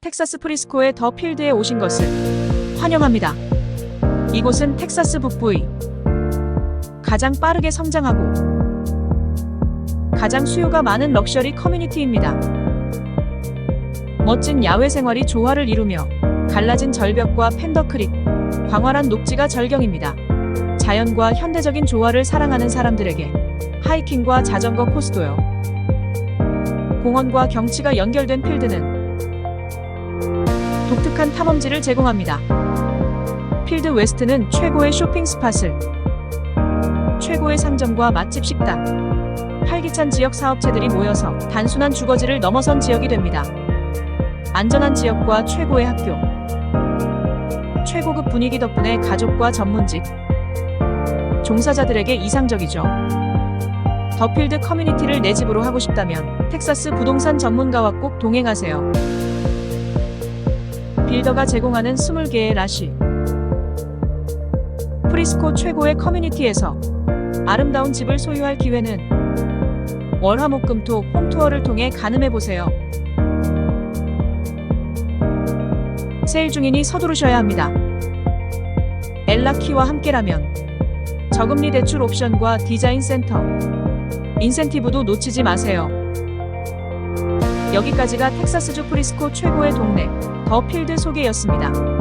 텍사스 프리스코의 더 필드에 오신 것을 환영합니다. 이곳은 텍사스 북부의 가장 빠르게 성장하고 가장 수요가 많은 럭셔리 커뮤니티입니다. 멋진 야외 생활이 조화를 이루며 갈라진 절벽과 펜더크릭, 광활한 녹지가 절경입니다. 자연과 현대적인 조화를 사랑하는 사람들에게 하이킹과 자전거 코스도요. 공원과 경치가 연결된 필드는 독특한 탐험지를 제공합니다. 필드 웨스트는 최고의 쇼핑 스팟을 최고의 상점과 맛집 식당, 활기찬 지역 사업체들이 모여서 단순한 주거지를 넘어선 지역이 됩니다. 안전한 지역과 최고의 학교, 최고급 분위기 덕분에 가족과 전문직, 종사자들에게 이상적이죠. 더필드 커뮤니티를 내 집으로 하고 싶다면 텍사스 부동산 전문가와 꼭 동행하세요. 빌더가 제공하는 20개의 라쉬. 프리스코 최고의 커뮤니티에서 아름다운 집을 소유할 기회는 월화목금토 홈투어를 통해 가늠해 보세요. 세일 중이니 서두르셔야 합니다. 엘라키와 함께라면 저금리 대출 옵션과 디자인 센터, 인센티브도 놓치지 마세요. 여기까지가 텍사스주 프리스코 최고의 동네 더 필드 소개였습니다.